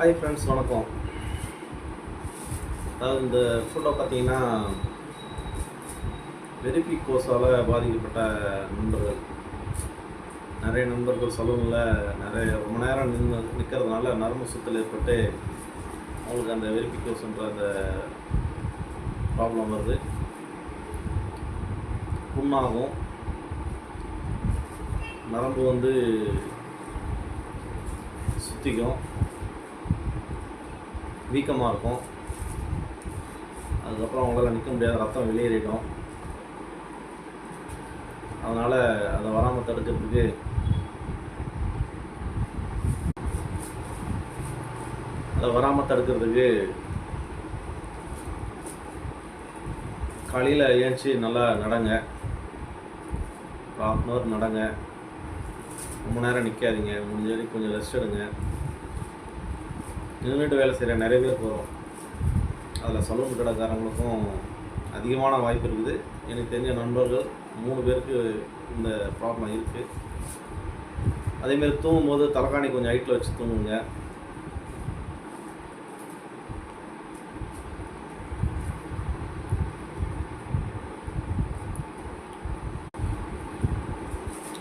Hi friends வணக்கம். அதாவது இந்த ஃபோட்டோ பார்த்தீங்கன்னா வெரிபி கோஸால் பாதிக்கப்பட்ட நண்பர்கள். நிறைய நண்பர்கள் சலூனில் நிறைய ரொம்ப நேரம் நின்று நிற்கிறதுனால நரம்பு சுத்தல் ஏற்பட்டு அவங்களுக்கு அந்த வெரிபி கோஸ்ன்ற அந்த ப்ராப்ளம் வருது. புண்ணாகும். நரம்பு வந்து சுத்திக்கும். வீக்கமாக இருக்கும். அதுக்கப்புறம் அவங்களால நிற்க முடியாத ரத்தம் வெளியேறிடும். அதனால் அதை வராமல் தடுக்கிறதுக்கு அதை வராமல் தடுக்கிறதுக்கு காலையில் ஏஞ்சி நல்லா நடங்க. ஒரு அன் ஹவர் நடங்க. ரொம்ப நேரம் நிற்காதீங்க முடிஞ்ச வரைக்கும் கொஞ்சம் ரெஸ்ட் எடுங்க. நின்றுட்டு வேலை செய்கிற நிறைய பேர் போகிறோம் அதில் சலூன் கடைக்காரங்களுக்கும் அதிகமான வாய்ப்பு இருக்குது. எனக்கு தெரிஞ்ச நண்பர்கள் மூணு பேருக்கு இந்த ப்ராப்ளம் இருக்குது அதேமாரி தூங்கும்போது தலைக்காணி கொஞ்சம் ஹைட்டில் வச்சு தூங்குங்க.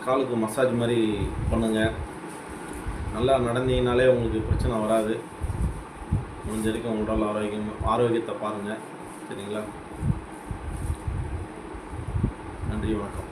காலுக்கு மசாஜ் மாதிரி பண்ணுங்கள் நல்லா நடந்தீங்கனாலே உங்களுக்கு பிரச்சனை வராது. முடிஞ்ச வரைக்கும் உங்க உடல் ஆரோக்கியம் ஆரோக்கியத்தை பாருங்கள் சரிங்களா? நன்றி வணக்கம்.